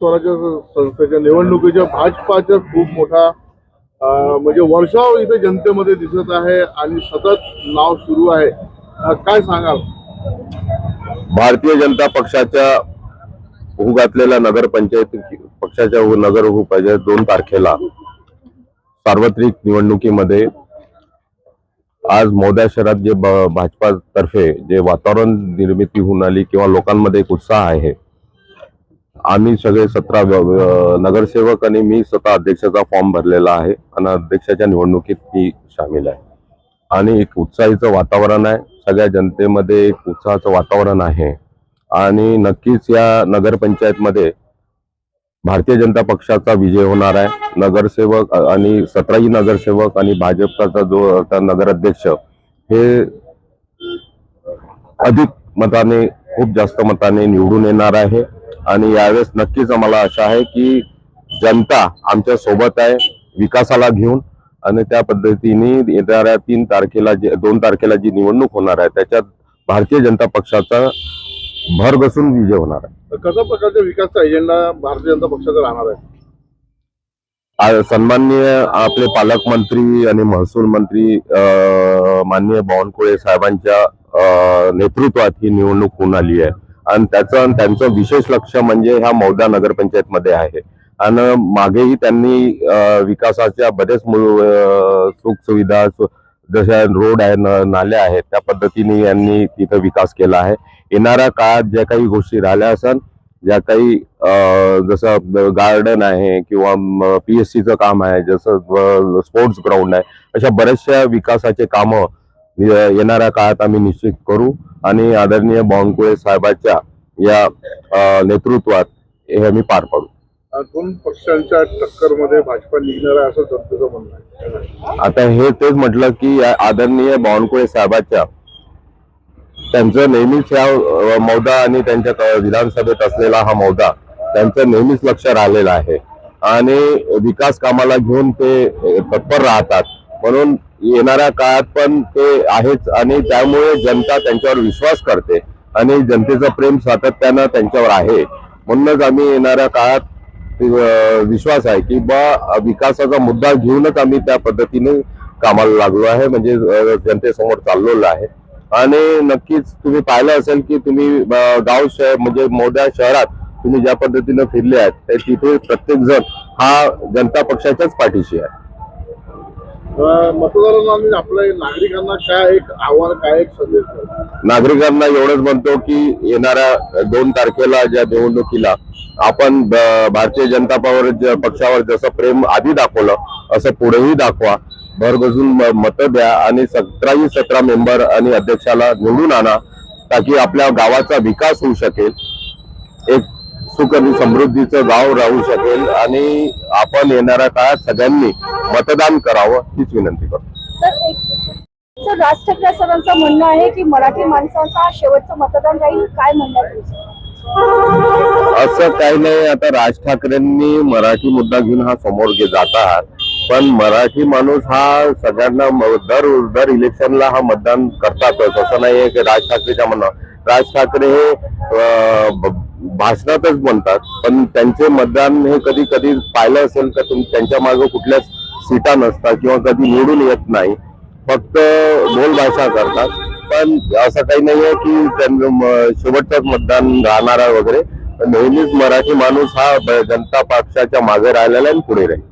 स्वराज्य संस्थेच्या निवडणुकीच्या भाजपाचा खूप मोठा म्हणजे वर्षाव इथे जनतेमध्ये दिसत आहे आणि सतत नाव सुरू आहे. काय सांगाल? भारतीय जनता पक्षाच्या होऊ घातलेल्या नगरपंचायत पक्षाच्या नगर होऊ पाहिजे दोन तारखेला सार्वत्रिक निवडणुकीमध्ये आज मोद्या शहरात जे भाजपातर्फे जे वातावरण निर्मिती होऊन आली किंवा लोकांमध्ये एक उत्साह आहे आम्ही सगळे सतरा नगरसेवक आणि मी स्वतः अध्यक्षाचा फॉर्म भरलेला आहे आणि अध्यक्षाच्या निवडणुकीत मी सामील आहे. आणि एक उत्साहीचं वातावरण आहे. सगळ्या जनतेमध्ये एक उत्साहाचं वातावरण आहे. आणि नक्कीच या नगरपंचायतमध्ये भारतीय जनता पक्षाचा विजय होणार आहे. नगरसेवक आणि सतराही नगरसेवक आणि भाजपचा जो आता नगराध्यक्ष हे अधिक मताने खूप जास्त मताने निवडून येणार आहे. आणि यावेळेस नक्कीच आम्हाला आशा आहे की जनता आमच्यासोबत आहे विकासाला घेऊन आणि त्या पद्धतीने येणाऱ्या तीन तारखेला जे दोन तारखेला जी निवडणूक होणार आहे त्याच्यात भारतीय जनता पक्षाचा भरघसून विजय होणार आहे. तर कशा प्रकारचा विकासचा एजेंडा भारतीय जनता पक्षाचा राहणार आहे. सन्माननीय आपले पालकमंत्री आणि महसूल मंत्री माननीय बावनकुळे साहेबांच्या नेतृत्वात ही निवडणूक होऊन आली आहे. आणि त्याचं त्यांचं विशेष लक्ष म्हणजे ह्या मौदा नगरपंचायतमध्ये आहे. आणि मागेही त्यांनी विकासाच्या बरेच सुख सुविधा जशा रोड आहे न- नाल्या आहेत त्या पद्धतीने यांनी तिथं विकास केला आहे. येणाऱ्या काळात ज्या काही गोष्टी राहिल्या असन ज्या काही जसं गार्डन आहे किंवा पी एस सीचं काम आहे जसं स्पोर्ट्स ग्राउंड आहे अशा बऱ्याचशा विकासाचे कामं येणाऱ्या काळात आम्ही निश्चित करू आणि आदरणीय बावनकुळे साहेबाच्या या नेतृत्वात हे आम्ही पार पाडू. दोन पक्षांच्या टक्करमध्ये भाजपा निघणार आहे असं जनतेचं म्हणणं आहे. आता हे तेच म्हटलं की आदरणीय बावनकुळे साहेबाच्या त्यांचं नेहमीच या मौदा आणि त्यांच्या विधानसभेत असलेला हा मौदा त्यांचं नेहमीच लक्ष राहिलेलं आहे. आणि विकास कामाला घेऊन ते तत्पर राहतात. म्हणून येणाऱ्या काळात पण ते आहेच आणि त्यामुळे जनता त्यांच्यावर विश्वास करते आणि जनतेचं प्रेम सातत्यानं त्यांच्यावर आहे. म्हणूनच आम्ही येणाऱ्या काळात विश्वास आहे की बा विकासाचा मुद्दा घेऊनच आम्ही त्या पद्धतीने कामाला लागलो आहे म्हणजे जनतेसमोर चाललेलो आहे. आणि नक्कीच तुम्ही पाहिलं असेल की तुम्ही गाव शहर म्हणजे मोठ्या शहरात तुम्ही ज्या पद्धतीनं फिरले आहेत ते तिथे प्रत्येक जण हा जनता पक्षाच्याच पाठीशी आहे. मतदारांना आणि आपल्या नागरिकांना काय एक आव्हान काय एक संदेश नागरिकांना एवढंच म्हणतो की येणाऱ्या दोन तारखेला ज्या निवडणुकीला आपण भारतीय जनता पवार पक्षावर जसं प्रेम आधी दाखवलं असं पुढेही दाखवा. भरगजून मत मतं द्या आणि सतराही सतरा मेंबर आणि अध्यक्षाला निवडून आणा ताकी आपल्या गावाचा विकास होऊ शकेल एक सुख आणि समृद्धीचं गाव राहू शकेल आणि आपण येणाऱ्या काळात सगळ्यांनी मतदान करावं हीच विनंती करतो तर सर राज ठाकरे सरांचं म्हणणं आहे की मराठी माणसांचा हा शेवटचं मतदान राहील काय म्हणणं आहे तुमचं? असं काही नाही आता राज ठाकरेंनी मराठी मुद्दा घेऊन हा समोर गे जात आहात पण मराठी माणूस हा सगळ्यांना दर दर इलेक्शनला हा मतदान करतातच असं नाहीये की राज ठाकरेच्या म्हणणं राज ठाकरे हे भाषणातच म्हणतात पण त्यांचे मतदान हे कधी कधी पाहिलं असेल तुम्ही त्यांच्या मागे कुठल्याच सीटा नसतात किंवा कधी निवडून येत नाही फक्त बोलभाषा करतात. पण असं काही नाहीये की त्यांचं शेवटचंच मतदान राहणार आहे वगैरे. नेहमीच मराठी माणूस हा जनता पक्षाच्या मागे राहिलेला आहे आणि पुढे राहील.